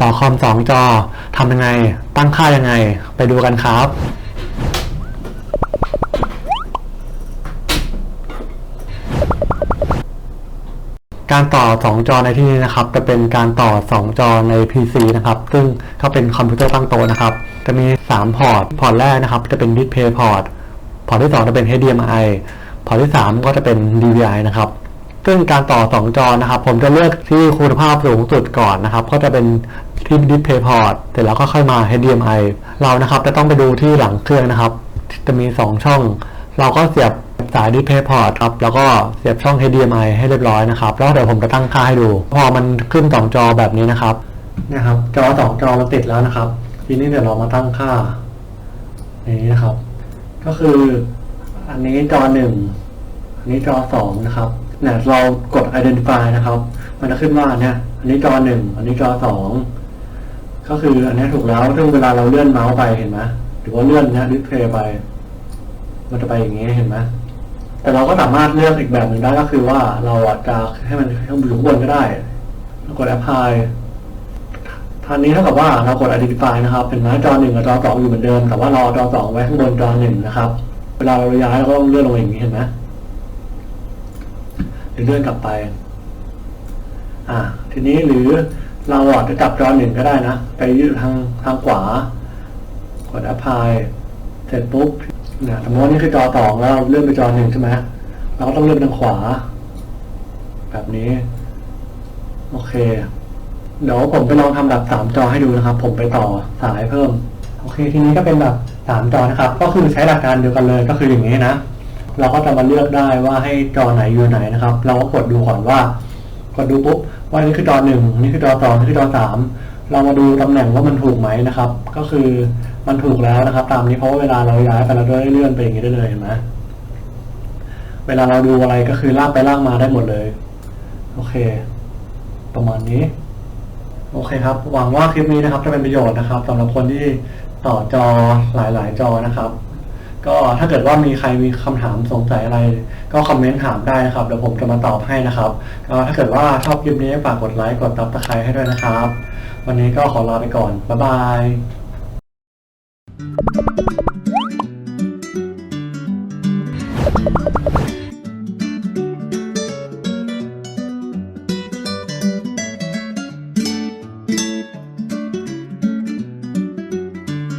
ต่อคอมสองจอทำยังไง ตั้งค่ายังไง ไปดูกันครับการต่อ 2 จอในที่นี้นะครับ จะเป็นการต่อ 2 จอใน PC นะครับ ซึ่งก็เป็นคอมพิวเตอร์ตั้งโต๊ะนะครับ จะมี 3 พอร์ต พอร์ตแรกนะครับ จะเป็น Display Port พอร์ตที่ 2 จะเป็น HDMI พอร์ตที่ 3 ก็จะเป็น DVI นะครับ ซึ่งการต่อ 2 จอนะครับ ผมจะเลือกที่คุณภาพสูงสุดก่อนนะครับ ก็จะเป็นที่ Display Port เสร็จแล้วก็ค่อยมา HDMI เรานะครับจะต้องไปดูที่หลังเครื่องนะครับ จะมี 2 ช่อง เราก็เสียบสาย Display Port ครับ แล้วก็เสียบช่อง HDMI ให้เรียบร้อยนะครับ แล้วเดี๋ยวผมจะตั้งค่าให้ดู พอมันขึ้น 2 จอแบบนี้นะครับนี่ครับ จอ 2 จอมันติดแล้วนะครับ ทีนี้เดี๋ยวเรามาตั้งค่าอย่างนี้นะครับ ก็คืออันนี้จอหนึ่งอันนี้จอสองนะครับ เนี่ยเรากด identify นะครับ มันจะขึ้นว่าเนี่ย อันนี้จอหนึ่งอันนี้จอสองก็คืออันนี้ถูกแล้วซึ่งเวลาเราเลื่อนเมาส์ไปเห็นไหมหรือว่าเลื่อนเนี่ยดิสเพย์ไป มันจะไปอย่างนี้เห็นไหมแต่เราก็สามารถเลือกอีกแบบหนึ่งได้ก็คือว่าเราอาจจะให้มันให้นอยู่ข้างบนก็ได้แล้วกด apply ทางนี้เท่ากับว่าเรากด identify นะครับ เป็นไหมจอหนึ่งกับจอสองอยู่เหมือนเดิม แต่ว่าเราจอสองไว้ข้างบนจอหนึ่งนะครับ เวลาเราย้ายเราก็ต้องเลื่อนลงอย่างนี้เห็นไหม รือเลื่อนกลับไป อ่า ทีนี้หรือเราอะจะจับจอหนึ่งก็ได้นะ ไปยืดทางทางขวากด apply เสร็จปุ๊บเนี่ยสมมตินี่คือจอสองแล้วเลื่อนไปจอหนึ่งใช่ไหมเราก็ต้องเลื่อนทางขวา แบบนี้ โอเคเดี๋ยวผมไปลองทำแบบสามจอให้ดูนะครับ ผมไปต่อสายเพิ่ม โอเค ทีนี้ก็เป็นแบบสามจอนะครับ ก็คือใช้หลักการเดียวกันเลยก็คืออย่างนี้นะ เราก็จะมาเลือกได้ว่าให้จอไหนอยู่ไหนนะครับ เราก็กดดูก่อนว่ากดดูปุ๊บว่านี่คือจอหนึ่งนี่คือจอสองนี่คือจอสามเรามาดูตำแหน่งว่ามันถูกไหมนะครับ ก็คือมันถูกแล้วนะครับ ตามนี้เพราะว่าเวลาเราย้ายไปเราได้เลื่อนไปอย่างนี้ได้เลยเห็นไหมเวลาเราดูอะไรก็คือลากไปลากมาได้หมดเลย โอเค ประมาณนี้ โอเคครับ หวังว่าคลิปนี้นะครับจะเป็นประโยชน์นะครับสำหรับคนที่ต่อจอหลาย ๆ จอนะครับ ก็ถ้าเกิดว่ามีใครมีคำถามสงสัยอะไร ก็คอมเมนต์ถามได้นะครับเดี๋ยวผมจะมาตอบให้นะครับก็ถ้าเกิดว่าชอบคลิปนี้ฝากกดไลค์กดตับตะไคร้ให้ด้วยนะครับ วันนี้ก็ขอลาไปก่อนบ๊ายบาย